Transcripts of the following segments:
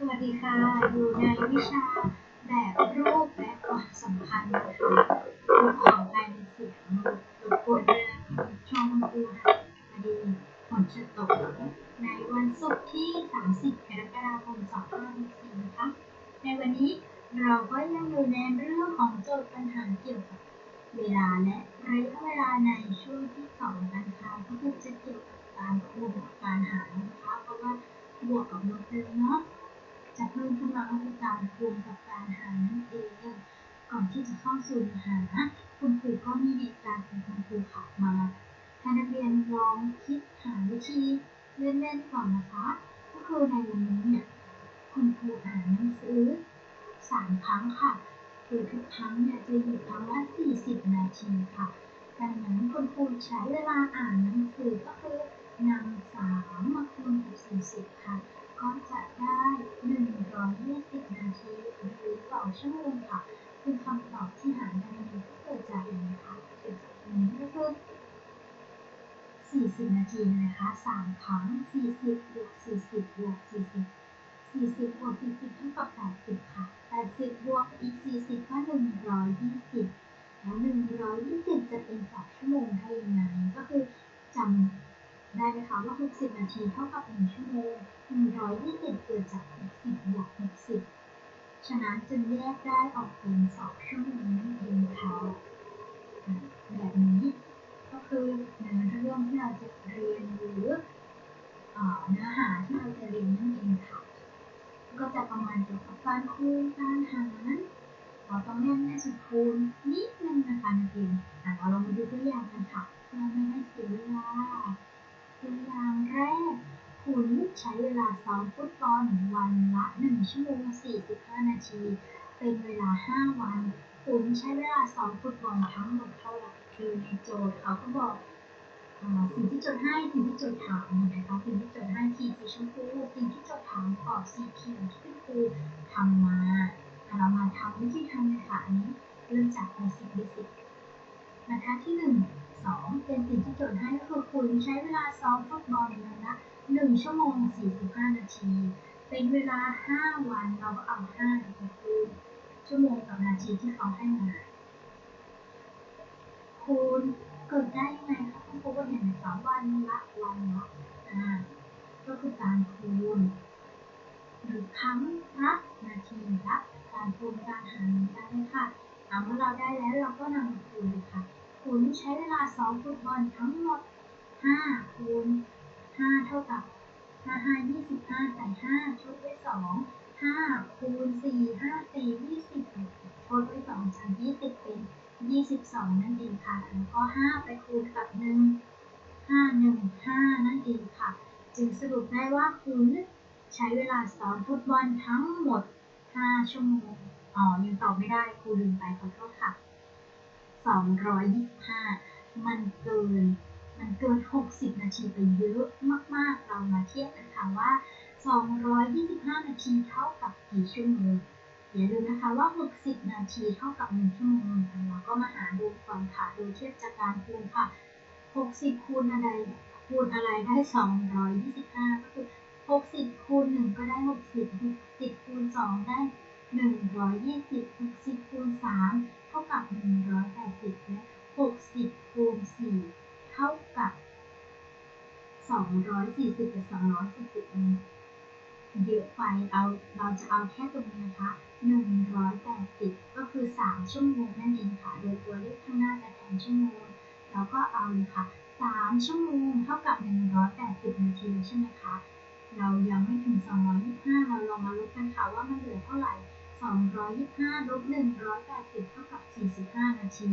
สวัสดีค่ะ อยู่ในวิชาแบบรูปและความสัมพันธ์นะคะคุณของภายในเสียงรบกวนด้วยนะคะช่องคุณครูค่ะพอดีฝนจะตกในวันศุกร์ที่ 30กรกฎาคม2564นะคะ ในวันนี้เราก็ยังอยู่ในเรื่องของโจทย์ปัญหาเกี่ยวกับเวลาและระยะเวลาในช่วงที่สองนะคะก็คือจะเกี่ยวกับการคูณกับการหารนะคะเพราะว่าบวกกับลบเลยเนาะ จะเพิ่มขึ้นมาก็คือการคูณกับการหารนั่นเอง ก่อนที่จะเข้าสู่เนื้อหาคุณครูก็มีเหตุการณ์ของคุณครูขับมาให้นักเรียนลองคิดหาวิธีเล่นๆก่อนนะคะ ก็คือในวันนี้เนี่ยคุณครูอ่านหนังสือสามครั้งค่ะโดยทุกครั้งเนี่ยจะอยู่ครั้งละ40 นาทีค่ะ ดังนั้นคุณครูใช้เวลาอ่านหนังสือก็คือนำสามมาคูณกับ40 ค่ะก็จะ 120 นาทีหรือ 2 ชั่วโมงค่ะซึ่งคำตอบที่หาได้ที่เกิดจากอะไรนะคะเกิดจากตรงนี้ก็คือ40 นาทีนะคะ 3 ครั้ง 40บวก40บวก40 40บวก40เท่ากับ 80 ค่ะ 80บวกอีก 40 ก็ 120 แล้ว 120 จะเป็น 2 ชั่วโมงได้ยังไง ก็คือจำได้ไหมคะว่า 60 นาทีเท่ากับ 1 ชั่วโมง 120 เกิดจาก 60 บวก 60 ฉะนั้น จึงแยกได้ออกเป็น2ชั่วงนั่นเองค่ะแบบนี้ก็คือในเรื่องที่เราจะเรียนหรือเนื้อหาที่เราจะเรียนนั่นเองค่ะ ก็จะประมาณเกี่ยวกับการคูณการหารเราต้องเรียนแม่สุดคูณนิดนึงนะคะนักเรียนอ่เราลองมาดูตัวอย่างกันค่ะเพื่อไม่ให้เสียเวลาตัวอย่างแรก คุณใช้เวลาซ้อมฟุตบอลวันละ 1 ชั่วโมง 45 นาที เป็นเวลา 5 วัน คุณใช้เวลาซ้อมฟุตบอลทั้งหมดเท่าไหร่คือในโจทย์เขาก็บอกสิ่งที่โจทย์ให้สิ่งที่โจทย์ถามเห็นะคะสิ่งที่โจทย์ให้ขีดสีชมพูสิ่งที่โจทย์ถามตอบสีเขียวที่คุณครูทำมาเรามาทำวิธีทำเลยค่ะอันนี้เริ่มจาก basic basic บรรทัดที่หนึ่งสองเป็นสิ่งที่โจทย์ให้ก็คือคุณใช้เวลาซ้อมฟุตบอลวันละ หนึ่งชั่วโมงสี่สิบห้านาที เป็นเวลาห้าวันเราก็เอาห้าไปคูณชั่วโมงกับนาทีที่เขาให้มาคูณเกิดได้ยังไงคะคุณครูก็เห็นไหมคะวันละวันละอ่าก็คือการคูณหรือครั้งละนาทีละการคูณการหารกันเลยค่ะเอาเมื่อเราได้แล้วเราก็นำมาคูณเลยค่ะคุณใช้เวลาซ้อมฟุตบอลทั้งหมด5คูณ 5เท่ากับ5 5 25ใส่5ชดด้วย2 5คูณ4 5 4 20ชดด้วย2จาก20เป็น22นั่นเองค่ะแล้วก็5ไปคูณกับ1 5 1 5นั่นเองค่ะ จึงสรุปได้ว่าคุณใช้เวลาซ้อมฟุตบอลทั้งหมด5ชั่วโมงอ๋อยังตอบไม่ได้ครูลืมไปขอโทษค่ะ225มันเกิน มันเกิน 60 นาทีไปเยอะมากๆ เรามาเทียบกันค่ะว่า 225 นาทีเท่ากับกี่ชั่วโมงอย่าลืมนะคะว่า 60 นาทีเท่ากับ 1 ชั่วโมงเราก็มาหาดูก่อนค่ะโดยเทียบจากการคูณค่ะ 60 คูณอะไรคูณอะไรได้ 225 ก็คือ 60 คูณ 1 ก็ได้ 60 60 คูณ 2 ได้ 120 60 คูณ 3 เท่ากับ 180 และ 60 คูณ 4 ท่ากับ 240กับ240นี้เยอะไปเอาเราจะเอาแค่ตรงนี้นะคะ 180 ก็คือ 3 ชั่วโมงนั่นเองค่ะ โดยตัวเลขข้างหน้าจะแทนชั่วโมงเราก็เอาเลยค่ะ 3 ชั่วโมงเท่ากับ 180 นาทีใช่ไหมคะ เรายังไม่ถึง 225 เราลองมาลบกันค่ะว่ามันเหลือเท่าไหร่ 225ลบ180 เท่ากับ 45 นาที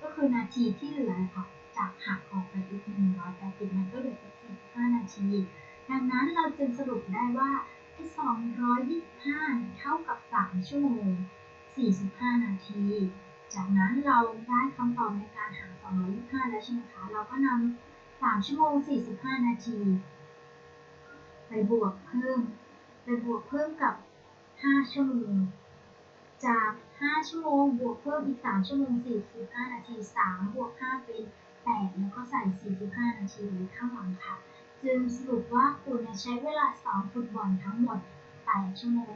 ก็คือนาทีที่เหลือค่ะ จากหักออกไปอีก 180 มันก็เหลือแค่45นาที ดังนั้นเราจึงสรุปได้ว่าที่225 เท่ากับ 3 ชั่วโมง 45 นาที จากนั้นเราได้คำตอบในการหา 225 แล้วใช่ไหมคะ เราก็นำ 3 ชั่วโมง 45 นาที ไปบวกเพิ่ม ไปบวกเพิ่มกับ 5 ชั่วโมง จาก 5 ชั่วโมง บวกเพิ่มอีก 3 ชั่วโมง 45 นาที 3 บวก 5 เป็น 8แล้วก็ใส่ 45 นาทีไว้ข้างหลังค่ะ จึงสรุปว่าคุณใช้เวลาซ้อมฟุตบอลทั้งหมด 8 ชั่วโมง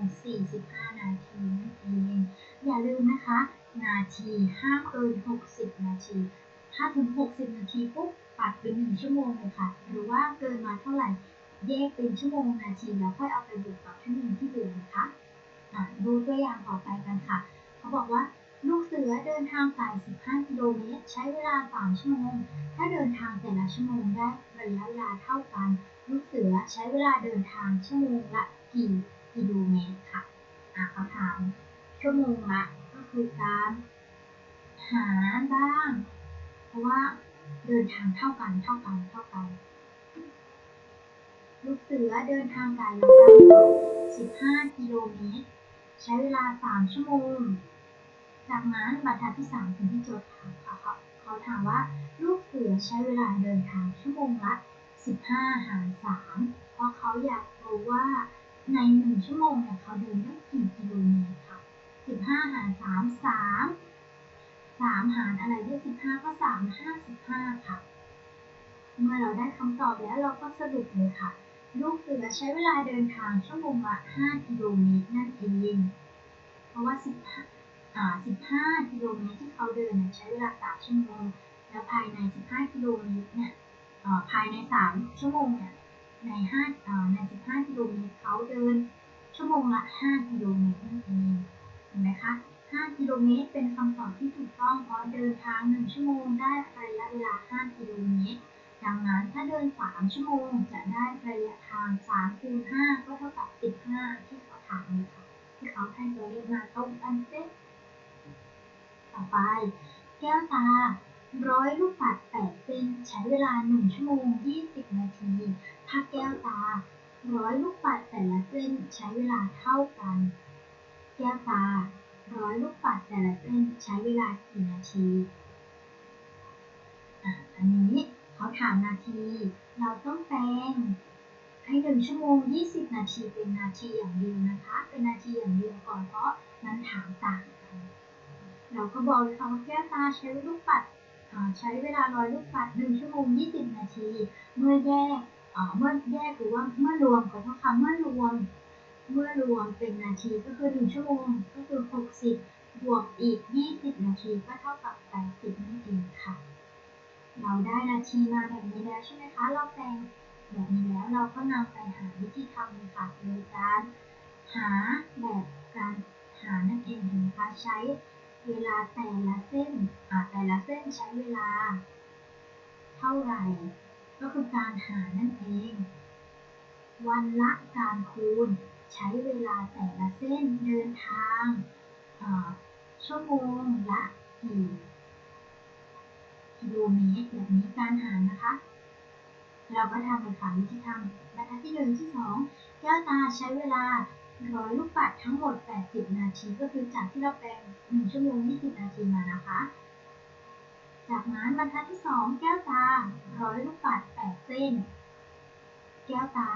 45 นาทีนั่นเอง อย่าลืมนะคะ นาทีห้ามเกิน 60 นาทีถ้าถึง 60 นาทีปุ๊บปัดเป็น 1 ชั่วโมงเลยค่ะ หรือว่าเกินมาเท่าไหร่แยกเป็นชั่วโมงนาทีแล้วค่อยเอาไปบวกกับชั่วโมงที่เหลือนะคะะดูตัวอย่างต่อไปกันค่ะ เขาบอกว่า ลูกเสือเดินทางไป15 กิโลเมตร ใช้เวลา 3 ชั่วโมง ถ้าเดินทางแต่ละชั่วโมงได้ระยะเวลาเท่ากัน ลูกเสือใช้เวลาเดินทางชั่วโมงละกี่กิโลเมตรค่ะอะเขาถามชั่วโมงละก็คือการหารบ้าง เพราะว่าเดินทางเท่ากันเท่ากันเท่ากัน ลูกเสือเดินทางไกลแล้วกัน15 กิโลเมตร ใช้เวลา 3 ชั่วโมง จากนั้นบรรทัดที่3คือที่โจทย์ถามค่ะเขาเขาถามว่าลูกเสือใช้เวลาเดินทางชั่วโมงละ 15 หาร 3 เพราะเขาอยากรู้ว่าใน 1 ชั่วโมงเนี่ยเขาเดินได้กี่กิโลเมตรค่ะ 15 หาร 3 3 3 หารอะไรด้15 ก็ 3 55 ค่ะ เมื่อเราได้คำตอบแล้วเราก็สรุปเลยค่ะ ลูกเสือใช้เวลาเดินทางชั่วโมงละ 5 กิโลเมตรนั่นเอง เพราะว่า 15อ่า 15 กิโลเมตรที่เขาเดินเนี่ยใช้เวลา 3 ชั่วโมง แล้วภายใน 15 กิโลเมตรเนี่ยภายใน 3 ชั่วโมงเนี่ยใน5ใน 15 กิโลเมตรเขาเดินชั่วโมงละ 5 กิโลเมตรนั่นเองเห็นไหมคะ 5 กิโลเมตรเป็นคำตอบที่ถูกต้องเพราะเดินทาง 1 ชั่วโมงได้ระยะเวลา 5 กิโลเมตร ดังนั้นถ้าเดิน 3 ชั่วโมงจะได้ระยะทาง3คูณ5ก็เท่ากับ 15 ที่เขาถามเลยค่ะที่เขาให้ตัวเลขมาตรงกันเป๊ะ ต่อไป แก้วตา ร้อยลูกปัดแปดเส้นใช้เวลา1ชั่วโมง20นาทีถ้าแก้วตา ร้อยลูกปัดแต่ละเส้นใช้เวลาเท่ากัน แก้วตา ร้อยลูกปัดแต่ละเส้นใช้เวลากี่นาทีอันนี้เขาถามนาที เราต้องแปลงให้1ชั่วโมง 20 นาทีเป็นนาทีอย่างเดียวนะคะ เป็นนาทีอย่างเดียวก่อนเพราะมันถามต่างกัน เราก็บอกเลยค่ะว่าแก้วตาใช้ลูกปัดใช้เวลาร้อยลูกปัด 1 ชั่วโมง 20 นาที เมื่อแยกเมื่อแยกหรือว่าเมื่อรวมขอโทษค่ะเมื่อรวม เมื่อรวมเป็นนาทีก็คือ 1 ชั่วโมงก็คือ 60 บวกอีก 20 นาทีก็เท่ากับ 80 นั่นเองค่ะ เราได้นาทีมาแบบนี้แล้วใช่ไหมคะ เราแปลงแบบนี้แล้วเราก็นำไปหาวิธีทำเลยค่ะโดยการหาแบบการหานั่นเองนไหมคะใช้ เวลาแต่ละเส้นอาแต่ละเส้นใช้เวลา เท่าไหร่ ก็คือการหานั่นเอง วันละการคูณ ใช้เวลาแต่ละเส้นเดินทางอ่าชั่วโมงละกี่กิโลเมตรแบบนี้การหารนะคะ เราก็ทำเลยค่ะวิธีทำบรรทัดที่หนึ่งที่สองแก้วตาใช้เวลา ร้อยลูกปัดทั้งหมด 80 นาที ก็คือจากที่เราแปลง1ชั่วโมง 20 นาทีมานะคะ จากนั้นบรรทัดที่สองแก้วตาร้อยลูกปัด 8 เส้น แก้วตา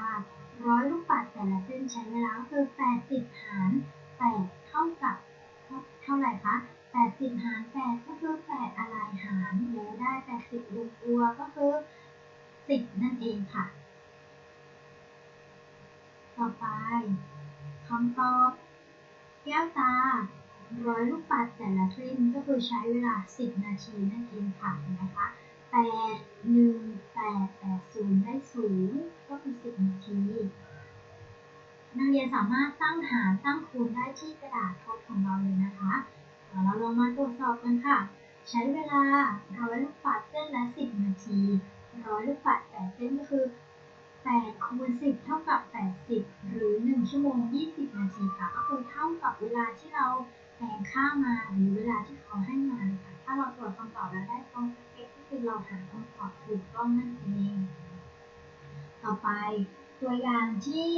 ร้อยลูกปัดแต่ละเส้นใช้เวลาคือ 80 หาร 8 เท่ากับ เท่าไหร่คะ 80 หาร 8 ก็คือ 8 อะไรหารแล้วได้ 80รวมตัวก็คือ 10 นั่นเองค่ะ ต่อไป คำตอบ แก้วตา ร้อยลูกปัดแต่ละเส้นก็คือใช้เวลา 10 นาทีนั่นเองค่ะเห็นไหมคะ8 1 8 8 0 ได้ 0 ก็คือ 10 นาทีนักเรียนสามารถตั้งหารตั้งคูณได้ที่กระดาษทดของเราเลยนะคะเอาเราลองมาตรวจสอบกันค่ะ ใช้เวลาร้อยลูกปัดเส้นละ 10 นาทีร้อยลูกปัด8เส้นก็คือ 8คูณ10เท่ากับ80หรือ1ชั่วโมง20นาทีค่ะ ก็คือเท่ากับเวลาที่เราแปลงค่ามาหรือเวลาที่เขาให้มาค่ะ ถ้าเราตรวจคำตอบแล้วได้ตรงสเปคก็คือเราหาคำตอบถูกต้องนั่นเอง ต่อไปตัวอย่างที่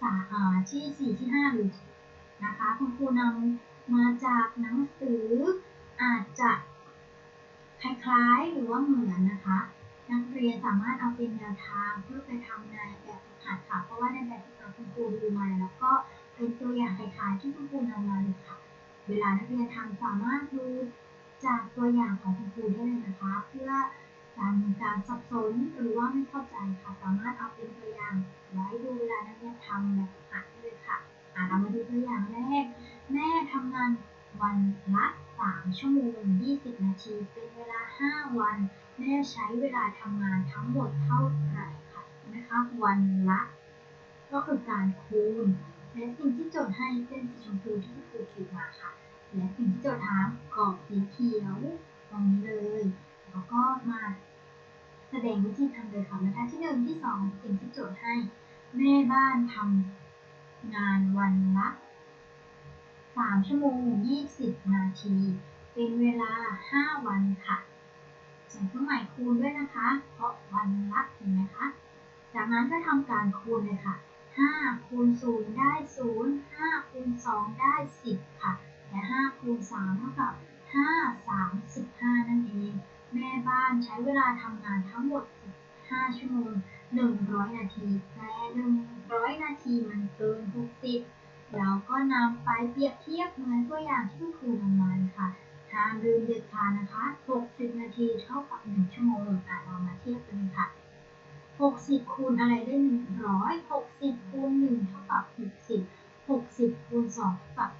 สาอ่าที่4ที่5หรือนะคะคุณครูนำมาจากหนังสืออาจจะคล้ายๆหรือว่าเหมือนนะคะ นักเรียนสามารถเอาเป็นแนวทางเพื่อไปทำานแบบฝึกหัดค่ะ เพราะว่าในแบบฝึกหัดคุณครูดูมา แล้วก็เป็นตัวอย่างคล้ายๆที่คุณครูนำมาเลยค่ะ เวลานักเรียนทำสามารถดูจากตัวอย่างของคุณครูได้เลยนะคะ เพื่อการการสับสนหรือว่าไม่เข้าใจค่ะ สามารถเอาเป็นตัวอย่างไว้ดูเวลานักเรียนทำแบบฝึกหัดได้เลยค่ะอ่เรามาดูตัวอย่างแรกแม่ทำงานวันละ 3 ชั่วโมง 20 นาที เป็นเวลา 5 วัน แม่ใช้เวลาทำงานทั้งหมดเท่าไหร่คะนะคะ วันละ ก็คือการคูณ และสิ่งที่โจทย์ให้เป็นสีชมพูที่ครูขีดมาค่ะ และสิ่งที่โจทย์ถามกรอบสีเขียวตรงนี้เลย แล้วก็มาแสดงวิธีทำเลยค่ะบรรทัดที่หนึ่งที่สองสิ่งที่โจทย์ให้ แม่บ้านทำงานวันละ3ชั่วโมง 20 นาที เป็นเวลา 5 วันค่ะ ใส่เครื่องหมายคูณด้วยนะคะ เพราะวันละเห็นไหมคะ จากนั้นก็ทำการคูณเลยค่ะ 5 คูณ 0 ได้ 0 5 คูณ 2 ได้ 10 ค่ะ และ 5 คูณ 3 เท่ากับ 5 35นั่นเอง แม่บ้านใช้เวลาทำงานทั้งหมด 15 ชั่วโมง 100 นาที แต่100 นาทีมันเกิน 60 เราก็นำไปเปรียบเทียบเหมือนตัวอย่างที่คุณครูทำมาเลยค่ะ ห้ามลืมเด็ดขาดนะคะ 60 นาทีเท่ากับ 1 ชั่วโมงอะเรามาเทียบกันค่ะ 60 คูณอะไรได้ 100 60 คูณ 1 เท่ากับ 60 60 คูณ2เท่ากับ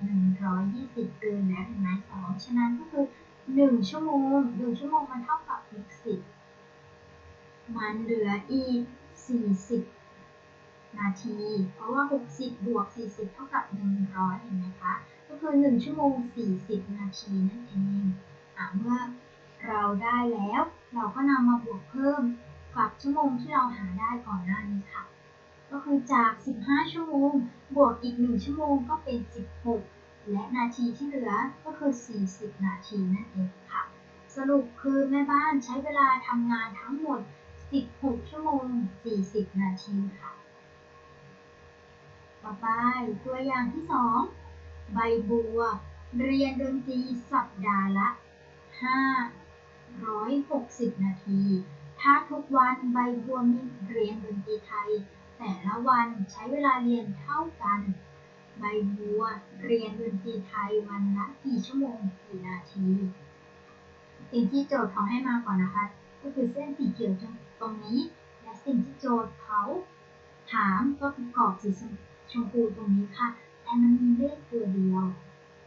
120 เกินแล้วเห็นไหม2ฉะนั้นก็คือ 1 ชั่วโมง 1 ชั่วโมงมันเท่ากับ 60 มันเหลืออีก 40 นาที เพราะว่า 60 บวก 40 เท่ากับ 100 เห็นไหมคะ ก็คือ1ชั่วโมง40นาทีนั่นเองอะเมื่อเราได้แล้ว เราก็นำมาบวกเพิ่มกับชั่วโมงที่เราหาได้ก่อนหน้านี้ค่ะ ก็คือจาก 15 ชั่วโมง บวกอีก 1 ชั่วโมงก็เป็น 16 และนาทีที่เหลือก็คือ 40 นาทีนั่นเองค่ะ สรุปคือแม่บ้านใช้เวลาทำงานทั้งหมด 16 ชั่วโมง 40 นาทีค่ะ ต่อไปตัวอย่างที่ 2 ใบบัว เรียนดนตรีสัปดาห์ละ 560 นาที ถ้าทุกวันใบบัวมีเรียนดนตรีไทย แต่ละวันใช้เวลาเรียนเท่ากัน ใบบัวเรียนดนตรีไทยวันละกี่ชั่วโมงกี่นาที สิ่งที่โจทย์เขาให้มาก่อนนะคะ ก็คือเส้นสีเขียวตรงนี้ และสิ่งที่โจทย์เขาถามก็คือกรอบสีชมพูตรงนี้ค่ะ แต่มันมีเลขตัวเดียว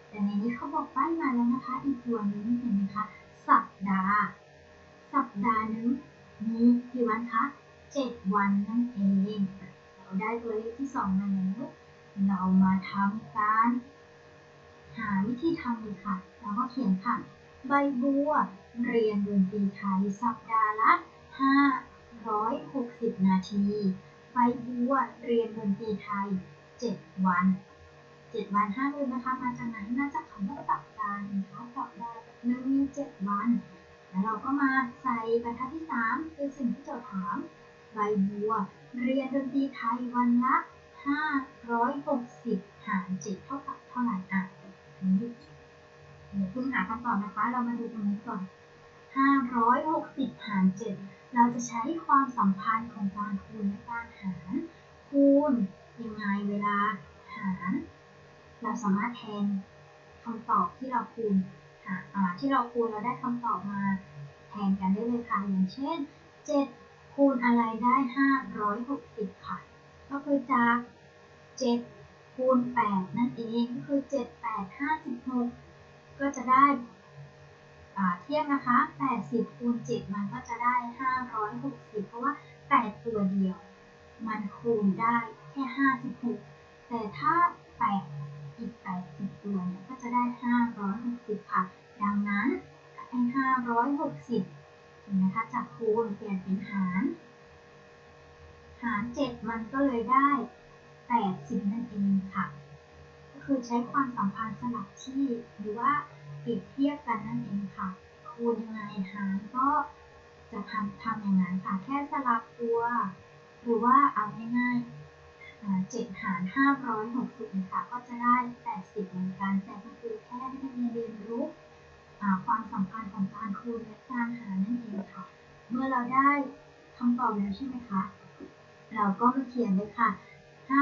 แต่ในนี้เขาบอกป้ายมาแล้วนะคะ อีกตัวนึงเห็นไหมคะสัปดาห์ สัปดาห์นึงมีกี่วันคะเจ็ดวันนั่นเองเราได้ตัวเลขที่สองมาแล้วเรามาทำการ หาวิธีทำเลยค่ะเราก็เขียนค่ะ ใบบัว เรียนดนตรีไทยสัปดาห์ละ 560 นาที ใบบัว เรียนดนตรีไทย 7 วัน 7วันห้าลืมนนะคะ มาจากไหนมาจากคำว่าสัปดาห์นะคะสัปดาห์หนึ่งมี7วัน แล้วเราก็มาใส่บรรทัดที่3คือสิ่งที่โจทย์ถาม ใบบัว เรียนดนตรีไทยวันละ560หกสิบหาร7เท่ากับเท่าไหร่อะนี้เดี๋ยวเพิ่งหาคำตอบนะคะ เรามาดูตรงนี้ก่อน560หาร7เราจะใช้ความสัมพันธ์ของการคูณและการหาร คูณยังไงเวลาหาร เราสามารถแทนคำตอบที่เราคูณหาอ่าที่เราคูณเราได้คำตอบมาแทนกันได้เลยค่ะ อย่างเช่น 7 คูณอะไรได้ 560 ค่ะ ก็คือจาก 7 คูณ 8 นั่นเองก็คือ 7 8 56 ก็จะได้เทียบนะคะ 80 คูณ 7 มันก็จะได้ 560 เพราะว่า 8 ตัวเดียว มันคูณได้แค่ 56 แต่ถ้า 8 80ตัวเนี่ยก็จะได้ 560 ค่ะ ดังนั้นให้560เห็นไหมคะจากคูณเปลี่ยนเป็นหาร หาร 7 มันก็เลยได้ 80 นั่นเองค่ะ ก็คือใช้ความสัมพันธ์สลับที่หรือว่าเปรียบเทียบกันนั่นเองค่ะ คูณยังไงหารก็จะทำทำอย่างนั้นค่ะ แค่สลับตัว หรือว่าเอาง่ายๆ เจ็ดหารห้าร้อยหกสิบนะคะก็จะได้แปดสิบเหมือนกันแต่ก็คือแค่ให้นักเรียนเรียนรู้ความสัมพันธ์ของการคูณและการหารนั่นเองค่ะ เมื่อเราได้คำตอบแล้วใช่ไหมคะ เราก็มาเขียนเลยค่ะ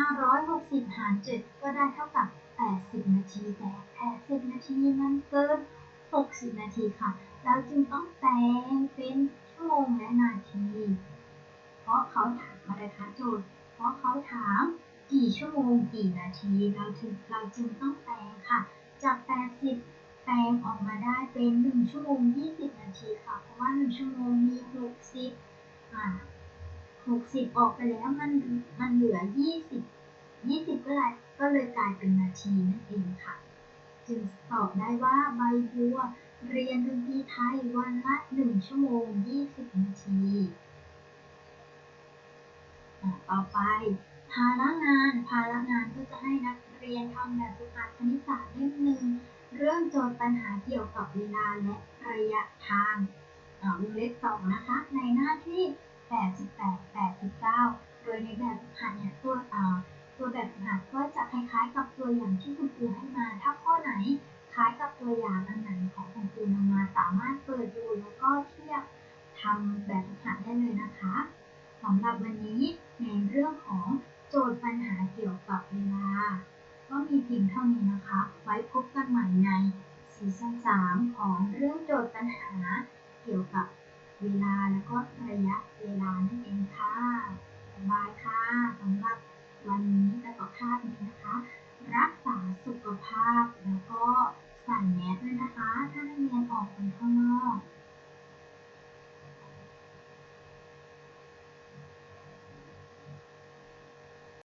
560 หาร 7 ก็ได้เท่ากับ 80 นาทีแต่ 80 นาทีมันเกิน 60 นาทีค่ะ เราจึงต้องแปลงเป็นชั่วโมงและนาที เพราะเขาถามอะไรคะโจทย์ เพราะเขาถามกี่ชั่วโมงกี่นาทีเราจึงเราจึงต้องแปลงค่ะ จาก 80 แปลงออกมาได้เป็น 1 ชั่วโมง 20 นาทีค่ะ เพราะว่า 1 ชั่วโมงมี 60อ่า60 ออกไปแล้วมันมันเหลือ 20 20 ก็เลยก็เลยกลายเป็นนาทีนั่นเองค่ะ จึงตอบได้ว่าใบบัวเรียนดนตรีไทยวันละ 1 ชั่วโมง 20 นาที ต่อไป ภาระงาน ภาระงานก็จะให้นักเรียนทำแบบฝึกหัดคณิตศาสตร์เล่มหนึ่งเรื่องโจทย์ปัญหาเกี่ยวกับเวลาและระยะทางวงเล็บสองนะคะ ในหน้าที่ 88 89 โดยในแบบฝึกหัดเนี่ยตัวตัวแบบฝึกหัดก็จะคล้ายๆ กับตัวอย่างที่คุณครูให้มา ถ้าข้อไหนคล้ายกับตัวอย่างอันไหนของคุณครูนำมาสามารถเปิดดูแล้วก็เทียบทำแบบฝึกหัดได้เลยนะคะ สำหรับวันนี้ในเรื่องของโจทย์ปัญหาเกี่ยวกับเวลา ก็มีเพียงเท่านี้นะคะ ไว้พบกันใหม่ในซีซั่น3ของเรื่องโจทย์ปัญหาเกี่ยวกับเวลาและก็ระยะ